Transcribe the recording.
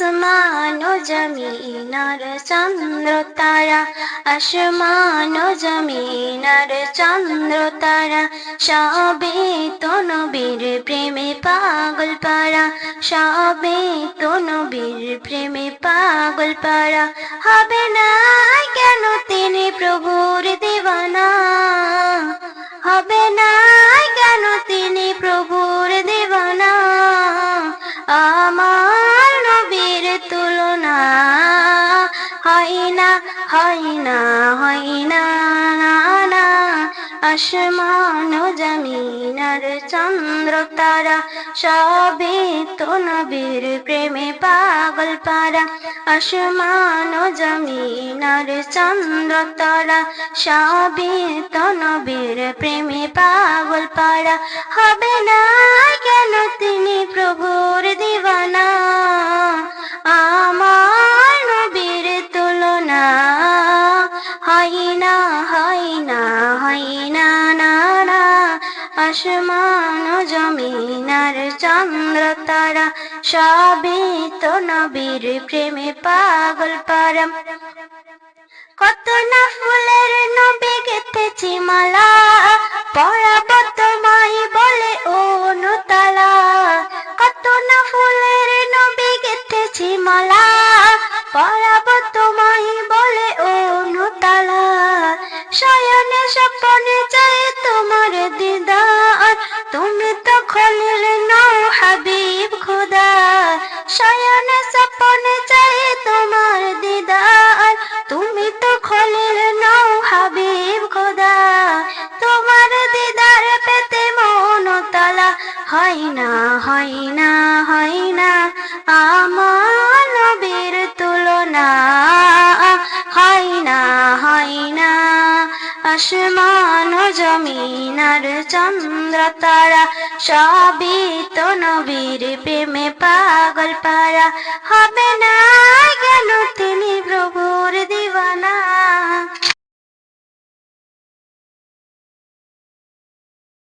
আসমান ও জমিনার চন্দ্র তারা আসমান ও জমিনার চন্দ্র তারা সবে তো নবীর প্রেমে পাগল পারা সবে তো নবীর প্রেমে পাগল পারা হবে না কেন তিনি প্রভুর দেওয়ানা হয় না হয় না না, আসমান জমিনার চন্দ্র তারা সবে তো নবীর প্রেমে পাগল পারা। আসমান জমিনার চন্দ্র তারা সবে তো নবীর প্রেমে পাগল পারা। হবে না কেন হয় না হয় না না আসমান ও জমিনার চন্দ্র, তারা সবে তো নবীর প্রেমে পাগল পারা কত না ফুলের নবী গেথেছি মালা, পড়াব তোমায় বলে অনুতালা। কত না ফুলের নবী গেথেছি মালা, পড়াব শয়নে স্বপনে চাই তোমার দিদার। তুমি তো খলিল নও হাবিব খোদা। তোমার দিদার পেতে মন তালা হয় না হয় না। আসমান জমিনার চন্দ্র তারা সবই তো নবীর প্রেমে পাগল পারা। হবে না